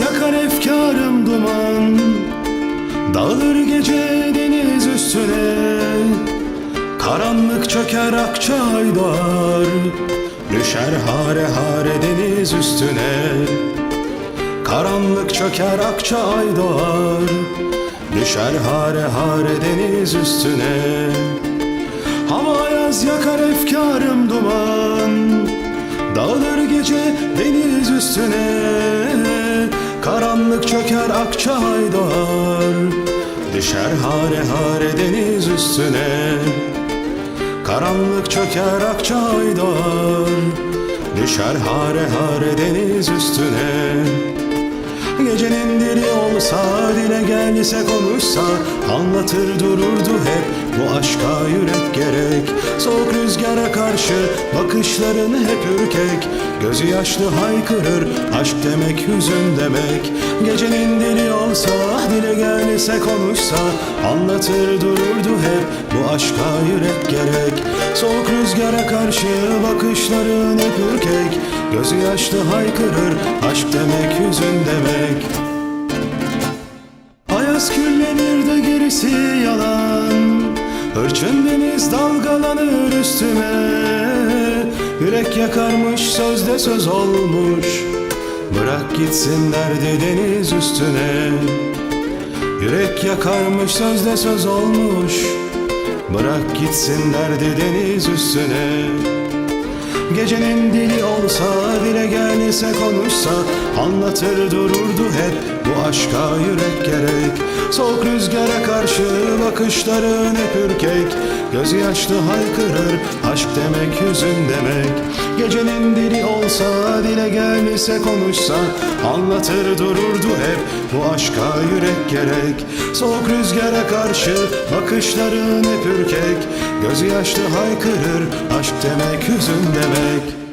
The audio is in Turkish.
yakar efkarım duman Dağılır gece deniz üstüne. Karanlık çöker akçay doğar Düşer hare hare deniz üstüne. Karanlık çöker akçay doğar Düşer hare hare deniz üstüne. Hava yaz yakar efkarım duman Dağılır gece deniz üstüne. Karanlık çöker akçay doğar Düşer hare hare deniz üstüne. Karanlık çöker akçay doğar Düşer hare hare deniz üstüne. Gecenin dili olsa dile gelse konuşsa Anlatır dururdu hep bu aşka yürek gerek Soğuk rüzgara karşı bakışların hep ürkek. Gözü yaşlı haykırır aşk demek hüzün demek. Gecenin dili olsa dile gelse konuşsa Anlatır dururdu hep bu aşka yürek gerek. Soğuk rüzgara karşı bakışların hep ürkek. Gözü yaşlı haykırır aşk demek Hırçın deniz dalgalanır üstüme. Yürek yakarmış sözde söz olmuş. Bırak gitsin derdi deniz üstüne. Yürek yakarmış sözde söz olmuş. Bırak gitsin derdi deniz üstüne. Gecenin dili olsa dile gelse konuşsa Anlatır dururdu hep aşka yürek gerek. Soğuk rüzgara karşı bakışların hep ürkek. Gözü yaşlı haykırır aşk demek hüzün demek. Gecenin dili olsa dile gelse konuşsa Anlatır dururdu hep bu aşka yürek gerek. Soğuk rüzgara karşı bakışların hep ürkek. Gözü yaşlı haykırır aşk demek hüzün demek